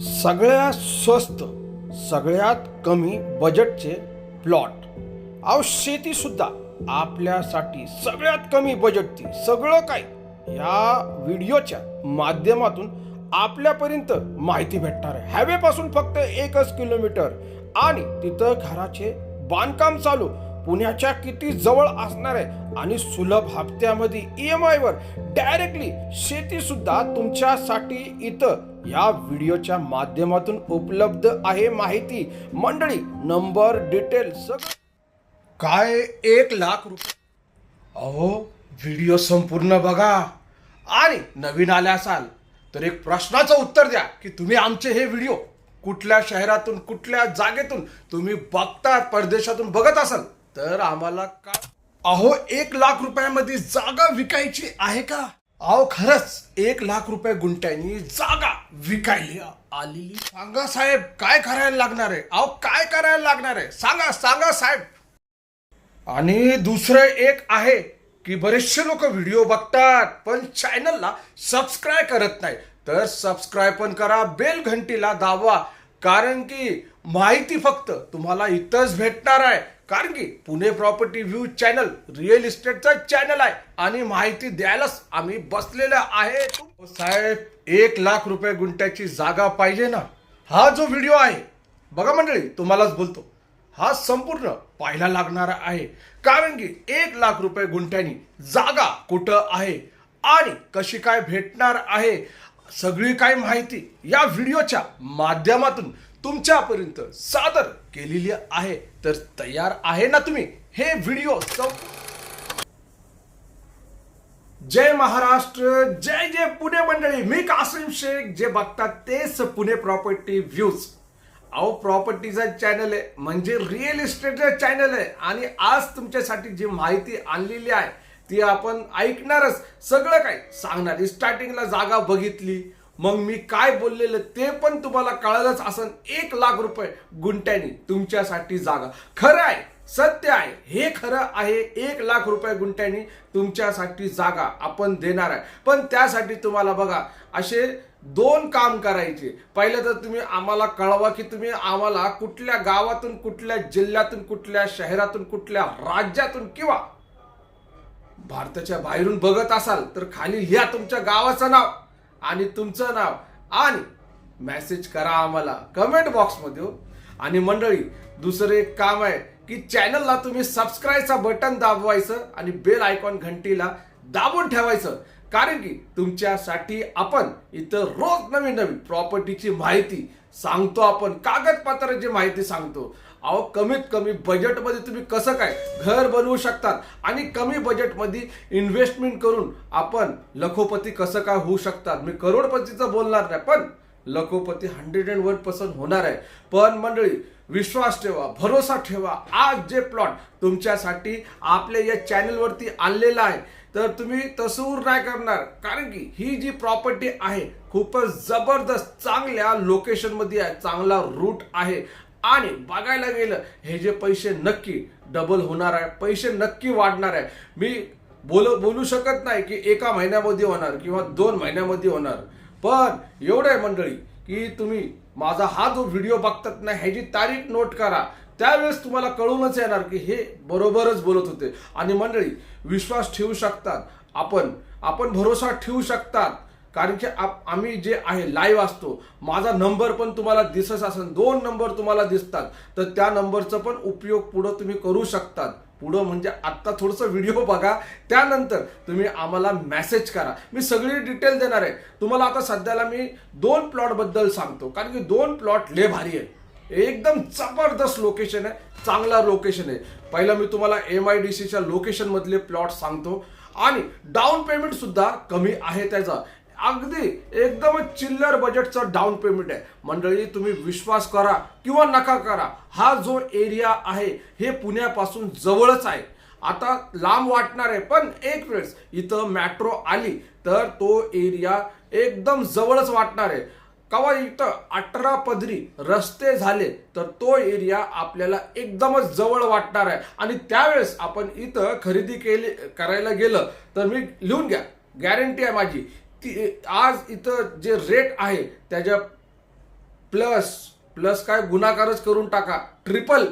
सगळ्यात स्वस्त सगळ्यात कमी बजेटचे प्लॉट अहो शेतीसुद्धा आपल्यासाठी सगळ्यात कमी बजेटची सगळं काय या व्हिडिओच्या माध्यमातून आपल्यापर्यंत माहिती भेटणार आहे. हायवेपासून फक्त एकच किलोमीटर आणि तिथं घराचे बांधकाम चालू पुण्याच्या किती जवळ असणार आहे आणि सुलभ हप्त्यामध्ये ई एम आयवर डायरेक्टली शेतीसुद्धा तुमच्यासाठी इथं या व्हिडिओच्या माध्यमातून उपलब्ध आहे माहिती. मंडळी नंबर डिटेल सगळं काय एक लाख रुपये? अहो व्हिडिओ संपूर्ण बघा. आणि नवीन आले असाल तर एक प्रश्नाचं उत्तर द्या की तुम्ही आमचे हे व्हिडिओ कुठल्या शहरातून कुठल्या जागेतून तुम्ही बघता परदेशातून बघत असाल तर आम्हाला का अहो एक लाख रुपयामध्ये जागा विकायची आहे का? अहो खरंच एक लाख रुपये गुंट्यानी जागा विकायली आलेली. सांगा साहेब काय करायला लागणार आहे? अहो काय करायला लागणार आहे? सांगा सांगा साहेब. आणि दुसरं एक आहे की बरेचसे लोक व्हिडिओ बघतात पण चॅनलला सबस्क्राईब करत नाही. तर सबस्क्राईब पण करा बेल घंटीला दाबवा कारण की माहिती फक्त तुम्हाला इथंच भेटणार आहे. कारण की Pune property view channel real इस्टेटचा channel आहे. आणि माहिती द्यायलाच आम्ही बसलेलं आहे. हो साहेब एक लाख रुपये गुंठ्याची जागा पाहिजे ना? हा जो व्हिडिओ आहे बघा मंडळी तुम्हालाच बोलतो. हा संपूर्ण पाहायला लागणारा आहे. कारण की एक लाख रुपये गुंठ्यानी जागा कुठं आहे आणि कशी काय भेटणार आहे सगळी काय माहिती या व्हिडिओच्या माध्यमातून तुमच्यापर्यंत सादर केलेली आहे. तर तयार आहे ना तुम्ही? हे व्हिडिओ सं- जय महाराष्ट्र जय जय पुणे मंडळी. मी कासिम शेख जे बघतात तेच पुणे प्रॉपर्टी व्ह्यूज अहो प्रॉपर्टीचा चॅनल आहे म्हणजे रिअल इस्टेटचं चॅनल आहे. आणि आज तुमच्यासाठी जी माहिती आणलेली आहे ती आपण ऐकणारच. सगळं काही सांगणार स्टार्टिंगला जागा बघितली. मग मी काय बोललेलं ते पण तुम्हाला कळलंच असं एक लाख रुपये गुंट्यानी तुमच्यासाठी जागा. खरं आहे सत्य आहे. हे खरं आहे. एक लाख रुपये गुंट्यानी तुमच्यासाठी जागा आपण देणार आहे. पण त्यासाठी तुम्हाला बघा असे दोन काम करायचे. पहिलं तर तुम्ही आम्हाला कळवा की तुम्ही आम्हाला कुठल्या गावातून कुठल्या जिल्ह्यातून कुठल्या शहरातून कुठल्या राज्यातून किंवा भारताच्या बाहेरून बघत असाल तर खाली लिहा तुमच्या गावाचं नाव आणि तुमचं नाव आणि मेसेज करा आम्हाला. कमेंट बॉक्समध्ये हो. आणि मंडळी दुसरं एक काम आहे. की चॅनलला तुम्ही सबस्क्राईबचा बटन दाबवायचं आणि बेल आयकॉन घंटीला दाबून ठेवायचं. कारण की तुमच्यासाठी आपण इथं रोज नवीन नवीन प्रॉपर्टीची माहिती सांगतो आपण. कागदपत्राची माहिती सांगतो. अहो कमीत कमी बजेटमध्ये तुम्ही कसं काय घर बनवू शकतात आणि कमी बजेटमध्ये इन्व्हेस्टमेंट करून आपण लखोपती कसं काय होऊ शकतात? मी करोडपतीचं बोलणार नाही पण लखोपती हंड्रेड अँड वन पर्सेंट होणार आहे. पण मंडळी विश्वास ठेवा भरोसा ठेवा. आज जे प्लॉट तुमच्यासाठी आपल्या या चॅनलवरती आणलेला आहे तर तुम्ही तसूर नाही करणार. कारण की ही जी प्रॉपर्टी आहे खूपच जबरदस्त चांगल्या लोकेशनमध्ये आहे चांगला रूट आहे. आणि बघायला गेलं हे जे पैसे नक्की डबल होणार आहे पैसे नक्की वाढणार आहे. मी बोल बोलू शकत नाही की एका महिन्यामध्ये होणार किंवा दोन महिन्यामध्ये होणार. पण एवढं आहे मंडळी की तुम्ही माझा हा जो व्हिडिओ बघतात ना ह्याची तारीख नोट करा. त्यावेळेस तुम्हाला कळूनच येणार की हे बरोबरच बोलत होते. आणि मंडळी विश्वास ठेवू शकतात. आपण आपण भरोसा ठेवू शकतात. कारण की आप- आम्ही जे आहे लाईव्ह असतो. माझा नंबर पण तुम्हाला दिसत असेल दोन नंबर तुम्हाला दिसतात. तर त्या नंबरचा पण उपयोग पुढं तुम्ही करू शकतात. पुढं म्हणजे आत्ता थोडंसं व्हिडिओ बघा. त्यानंतर तुम्ही आम्हाला मेसेज करा. मी सगळी डिटेल देणार आहे. तुम्हाला आता सध्याला मी दोन प्लॉटबद्दल सांगतो. कारण की दोन प्लॉट लय भारी आहे एकदम जबरदस्त लोकेशन आहे. चांगला लोकेशन आहे. पहिलं मी तुम्हाला एम आय डी सीच्या लोकेशनमधले प्लॉट सांगतो. आणि डाऊन पेमेंट सुद्धा कमी आहे त्याचा. अगदी एकदमच चिल्लर बजेटचं डाऊन पेमेंट आहे. मंडळी तुम्ही विश्वास करा किंवा नका करा हा जो एरिया आहे हे पुण्यापासून जवळच आहे. आता लांब वाटणार आहे पण एक वेळेस इथं मेट्रो आली तर तो एरिया एकदम जवळच वाटणार आहे. कवा इथं अठरा पदरी रस्ते झाले तर तो एरिया आपल्याला एकदमच जवळ वाटणार आहे. आणि त्यावेळेस आपण इथं खरेदी केली करायला गेलं तर मी लिहून घ्या. गॅरंटी आहे माझी. ती आज इथं जे रेट आहे त्याच्या प्लस प्लस काय गुणाकारच करून टाका. ट्रिपल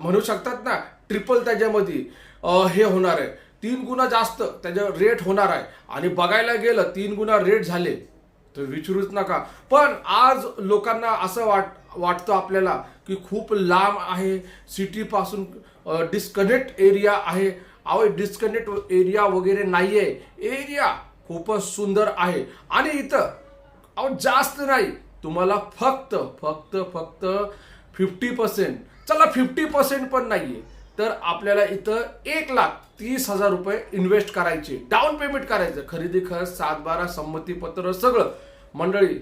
म्हणू शकतात ना ट्रिपल त्याच्यामध्ये. हे होणार आहे. तीन गुणा जास्त त्याच्या रेट होणार आहे. आणि बघायला गेलं तीन गुणा रेट झाले. तर विचारूच नका. पण आज लोकांना असं वाट वाटतं आपल्याला की खूप लांब आहे. सिटीपासून डिस्कनेक्ट एरिया आहे. अहो डिस्कनेक्ट एरिया वगैरे नाही आहे एरिया खूपच सुंदर आहे. आणि इथं अहो जास्त नाही. तुम्हाला फक्त फक्त फक्त फिफ्टी पर्सेंट चला फिफ्टी पर्सेंट पण नाही आहे तर आपल्याला इथं एक लाख तीस हजार रुपये इन्व्हेस्ट करायचे. डाऊन पेमेंट करायचं. खरेदी खर्च सात बारा संमतीपत्र सगळं. मंडळी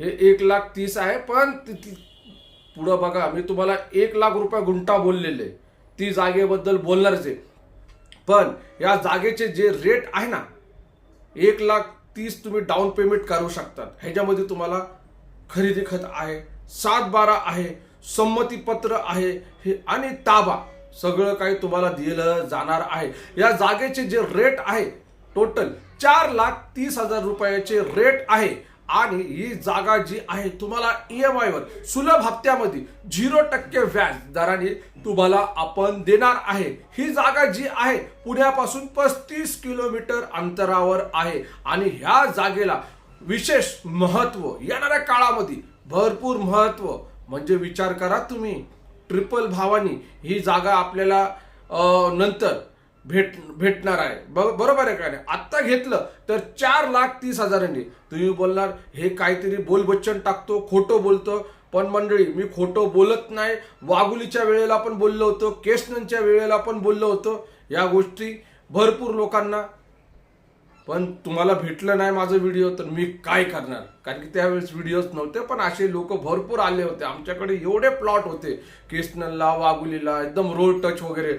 हे एक लाख तीस आहे पण पुढं बघा मी तुम्हाला एक लाख रुपये गुंठा बोललेले. ती जागेबद्दल बोलणारच. आहे पण या जागेचे जे रेट आहे ना एक लाख तीस तुम्ही डाऊन पेमेंट करू शकतात. ह्याच्यामध्ये तुम्हाला खरेदी खत आहे सात बारा आहे संमतीपत्र आहे हे आणि ताबा सगळं काही तुम्हाला दिलं जाणार आहे. या जागेचे जे रेट आहे टोटल चार लाख तीस हजार रुपयाचे रेट आहे. आणि ही जागा जी आहे तुम्हाला ई एम वर सुलभ हप्त्यामध्ये झिरो टक्के व्याज दराने तुम्हाला आपण देणार आहे. ही जागा जी आहे पुण्यापासून पस्तीस किलोमीटर अंतरावर आहे. आणि ह्या जागेला विशेष महत्त्व येणाऱ्या काळामध्ये भरपूर महत्त्व. म्हणजे विचार करा तुम्ही ट्रिपल भावानी ही जागा आपल्याला नंतर भेट भेटणार आहे. ब- बरोबर आहे का नाही? आत्ता घेतलं तर चार लाख तीस हजारांनी. तुम्ही बोलणार हे काहीतरी बोलबच्चन टाकतो खोटं बोलतो. पण मंडळी मी खोटं बोलत नाही. वाघुलीच्या वेळेला पण बोललो होतो केशनच्या वेळेला पण बोललो होतो. या गोष्टी भरपूर लोकांना. पण तुम्हाला भेटलं नाही माझं व्हिडिओ तर मी काय करणार? कारण की त्यावेळेस व्हिडिओज नव्हते पण असे लोक भरपूर आले होते. आमच्याकडे एवढे प्लॉट होते. केसनलला वाघुलीला एकदम रोड टच वगैरे.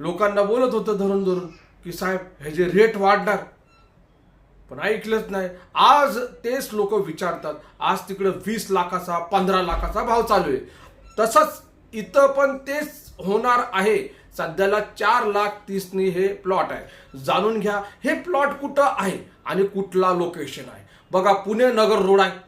लोकांना बोलत होतं धरून धरून की साहेब ह्याचे रेट वाढणार पण ऐकलंच नाही. आज तेच लोक विचारतात आज तिकडे वीस लाखाचा पंधरा लाखाचा भाव चालू आहे. तसंच इथं पण तेच होणार आहे. सध्याला चार लाख तीसनी हे प्लॉट आहे. जाणून घ्या हे प्लॉट कुठं आहे आणि कुठला लोकेशन आहे? बघा पुणे नगर रोड आहे.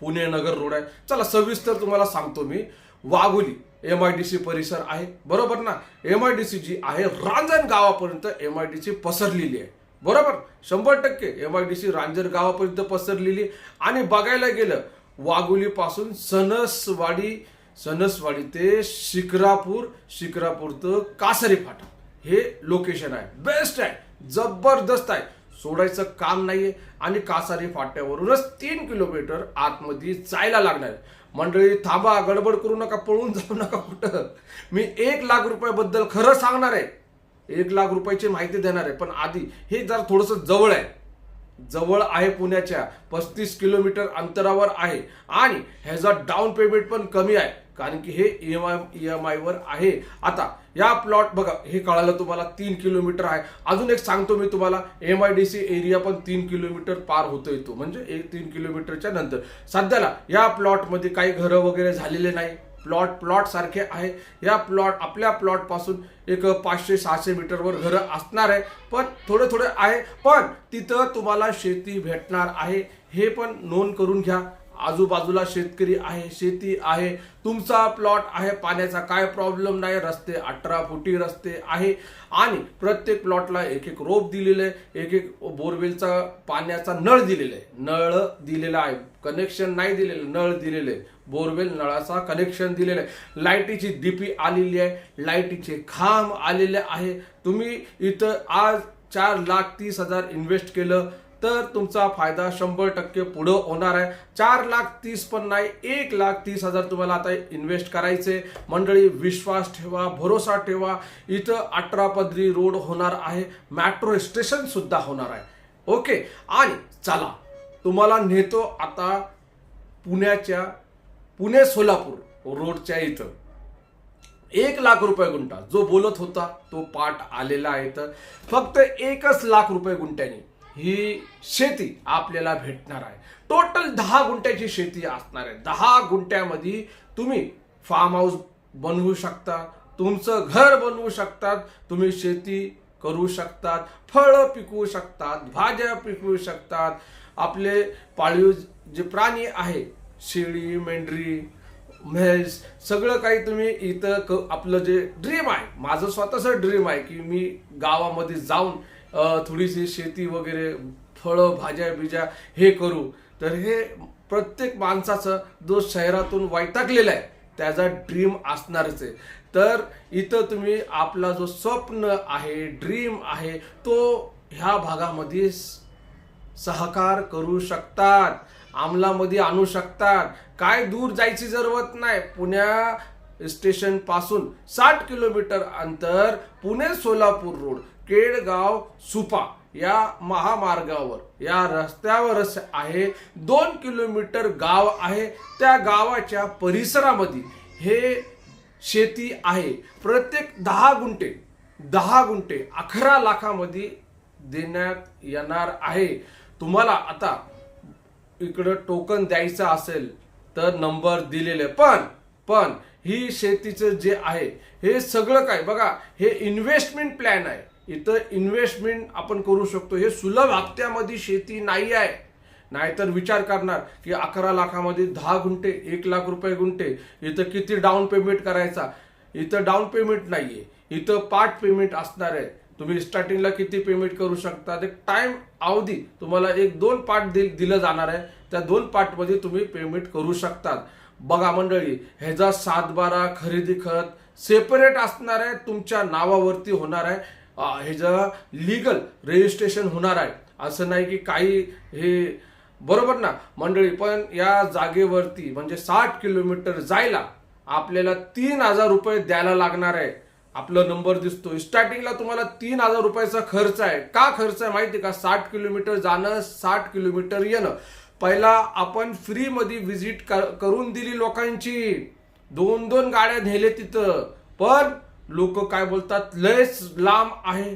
पुणे नगर रोड आहे. चला सविस्तर तुम्हाला सांगतो मी. Wagholi. M I D C परिसर आहे. बरोबर ना? एम आय डी सी जी आहे रांजण गावापर्यंत एम आय डी सी पसरलेली आहे. बरोबर? शंभर टक्के एम आय डी सी रांजण गावापर्यंत पसरलेली आणि बघायला गेलं वाघोलीपासून सणसवाडी सणसवाडी ते शिक्रापूर शिक्रापूर तर कासरी फाटा हे लोकेशन आहे. बेस्ट आहे. जबरदस्त आहे. सोडायचं काम नाहीये. आणि कासारी फाट्यावरूनच तीन किलोमीटर आतमध्ये जायला लागणार आहे. मंडळी थांबा गडबड करू नका पळून जाऊ नका कुठं. मी एक लाख रुपयाबद्दल खरं सांगणार आहे. एक लाख रुपयाची माहिती देणार आहे. पण आधी हे जरा थोडंसं जवळ आहे. जवळ आहे पुण्याच्या पस्तीस किलोमीटर अंतरावर आहे. आणि ह्याचा डाऊन पेमेंट पण कमी आहे. कारण की हे E M I E M आयवर आहे. आता या प्लॉट बघा हे कळालं तुम्हाला तीन किलोमीटर आहे. अजून एक सांगतो मी तुम्हाला M I D C area पण तीन किलोमीटर पार होतोय तो. म्हणजे एक तीन किलोमीटरच्या नंतर. सध्याला या प्लॉटमध्ये काही घरं वगैरे झालेले नाही. प्लॉट प्लॉट सारखे आहे. या प्लॉट आपल्या प्लॉटपासून एक पाचशे सहाशे मीटरवर घरं असणार आहे. पण थोडं थोडं आहे. पण तिथं तुम्हाला शेती भेटणार आहे. हे पण नोंद करून घ्या. आजूबाजूला शेतकरी आहे शेती आहे. तुमचा प्लॉट आहे पाण्याचा. काय प्रॉब्लेम नाही. रस्ते अठरा फुटी रस्ते आहे. आणि प्रत्येक प्लॉटला एक एक रोप दिलेलं आहे. एक एक बोरवेलचा पाण्याचा नळ दिलेला आहे. नळ दिलेला आहे. कनेक्शन नाही दिलेलं. नळ दिलेलं आहे. बोरवेल नळाचा कनेक्शन दिलेलं आहे. लाईटीची डीपी आलेली आहे. लाईटीचे खांब आलेले आहे. तुम्ही इथं आज चार लाख तीस हजार इन्व्हेस्ट केलं तर तुमचा फायदा शंभर टक्के पुढं होणार आहे. चार लाख तीस पण नाही एक लाख तीस हजार तुम्हाला आता इन्व्हेस्ट करायचे. मंडळी विश्वास ठेवा भरोसा ठेवा. इथं अठरा पदरी रोड होणार आहे. मेट्रो स्टेशन सुद्धा होणार आहे. ओके आणि चला तुम्हाला नेतो आता पुण्याच्या पुणे सोलापूर रोडच्या इथं. एक लाख रुपये गुंठा. जो बोलत होता तो पाठ आलेला आहे तर फक्त एकच लाख रुपये गुंठ्यानी ही शेती आपल्याला भेटणार आहे. टोटल दहा गुंठ्याची शेती असणार आहे. दहा गुंठ्यामध्ये तुम्ही फार्म हाऊस बनवू शकता तुमचं घर बनवू शकतात तुम्ही शेती करू शकतात फळं पिकवू शकतात भाज्या पिकवू शकतात. आपले पाळीव जे प्राणी आहे शेळी मेंढरी म्हैस सगळं काही तुम्ही इथं क आपलं जे ड्रीम आहे माझं स्वतःचं ड्रीम आहे की मी गावामध्ये जाऊन थोडीशी शेती वगैरे फळं भाज्या बिज्या हे करू. तर हे प्रत्येक माणसाचं जो शहरातून वैतागलेला आहे त्याचा ड्रीम असणारच आहे. तर इथं तुम्ही आपला जो स्वप्न आहे ड्रीम आहे तो ह्या भागामध्ये सहकार करू शकतात. अंमलामध्ये आणू शकतात. काय दूर जायची जरूरत नाही. पुण्या स्टेशनपासून साठ किलोमीटर अंतर पुणे सोलापूर रोड केडगाव सुपा या महामार्गावर या रस्त्यावरच आहे. दोन किलोमीटर गाव आहे. त्या गावाच्या परिसरामध्ये हे शेती आहे. प्रत्येक दहा गुंठे दहा गुंठे अकरा लाखामध्ये देण्यात येणार आहे. तुम्हाला आता इकडं टोकन द्यायचं असेल तर नंबर दिलेले. पण पण ही शेतीचं जे आहे हे सगळं काय? बघा हे इन्व्हेस्टमेंट प्लॅन आहे. इथं इन्व्हेस्टमेंट आपण करू शकतो. हे सुलभ हप्त्यामध्ये शेती नाही आहे. नाहीतर विचार करणार की अकरा लाखामध्ये दहा गुंठे एक लाख रुपये गुंठे इथं किती डाऊन पेमेंट करायचा? इथं डाऊन पेमेंट नाही आहे इथं पार्ट पेमेंट असणार आहे. तुम्ही स्टार्टिंगला किती पेमेंट करू शकता? एक टाइम अवधी तुम्हाला एक दोन पार्ट दि दिलं जाणार आहे. त्या दोन पार्टमध्ये तुम्ही पेमेंट करू शकतात. बघा मंडळी ह्याचा सातबारा खरेदी खत सेपरेट असणार आहे तुमच्या नावावरती होणार आहे. ह्याचं लिगल रजिस्ट्रेशन होणार आहे. असं नाही की काही हे बरोबर ना? मंडळी पण या जागेवरती म्हणजे साठ किलोमीटर जायला आपल्याला तीन हजार रुपये द्यायला लागणार आहे. आपला नंबर दिसतो स्टार्टिंगला तुम्हाला तीन हजार रुपयाचा खर्च आहे. का खर्च आहे माहिती आहे का? साठ किलोमीटर जाणं साठ किलोमीटर येणं. पहिला आपण फ्रीमध्ये व्हिजिट करून दिली लोकांची. दोन दोन गाड्या नेले तिथं. पण लोक काय बोलतात? लयच लांब आहे.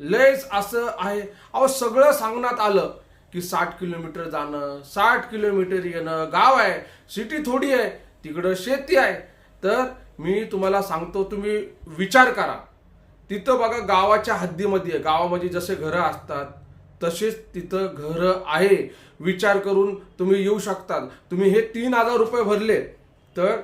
लयच असं आहे. अहो सगळं सांगण्यात आलं की साठ किलोमीटर जाणं साठ किलोमीटर येणं. गाव आहे सिटी थोडी आहे तिकडं शेती आहे. तर मी तुम्हाला सांगतो तुम्ही विचार करा. तिथं बघा गावाच्या हद्दीमध्ये आहे गावामध्ये जसे घरं असतात तसेच तिथं घरं आहे. विचार करून तुम्ही येऊ शकतात. तुम्ही हे तीन हजार रुपये भरले तर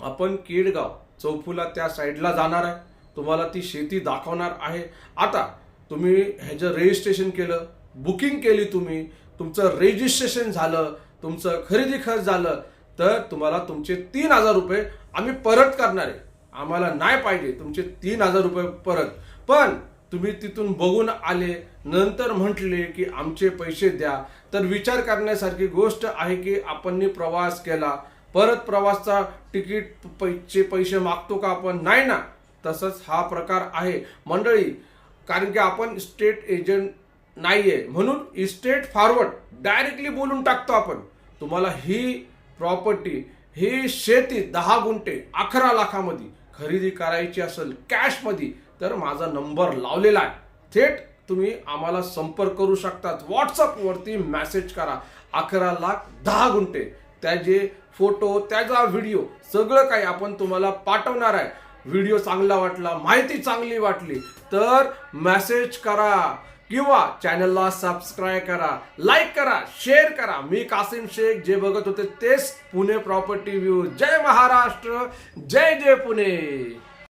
आपण केडगाव चौफुला त्या साईडला जाणार आहे. तुम्हाला ती शेती दाखवणार आहे. आता तुम्ही ह्याचं रजिस्ट्रेशन केलं बुकिंग केली तुम्ही तुमचं रजिस्ट्रेशन झालं तुमचं खरेदी खर्च झालं तर तुम्हाला तुमचे तीन हजार रुपये आम्ही परत करणार आहे. आम्हाला नाही पाहिजे. तुमचे तीन हजार रुपये परत. पण तुम्ही तिथून बघून आले नंतर म्हटले की आमचे पैसे द्या. तर विचार करण्यासारखी गोष्ट आहे की आपण प्रवास केला. परत प्रवासचा तिकीट पैसे पैसे मागतो का आपण? नाही ना. तसंच हा प्रकार आहे. मंडळी कारण की आपण स्टेट एजंट नाहीये. म्हणून स्टेट फॉरवर्ड डायरेक्टली बोलून टाकतो आपण. तुम्हाला ही प्रॉपर्टी ही शेती दहा गुंठे अकरा लाखामध्ये खरेदी करायची असेल कॅशमध्ये तर माझा नंबर लावलेला आहे. थेट तुम्ही आम्हाला संपर्क करू शकतात. व्हॉट्सअपवरती मॅसेज करा. अकरा लाख दहा गुंठे. त्याचे फोटो त्याचा व्हिडिओ सगळं काही आपण तुम्हाला पाठवणार आहे. व्हिडिओ चांगला वाटला माहिती चांगली वाटली तर मॅसेज करा. किंवा चॅनलला सबस्क्राईब करा लाईक करा शेअर करा. मी कासिम शेख जे बघत होते तेच पुणे प्रॉपर्टी व्ह्यू जय महाराष्ट्र जय जय पुणे.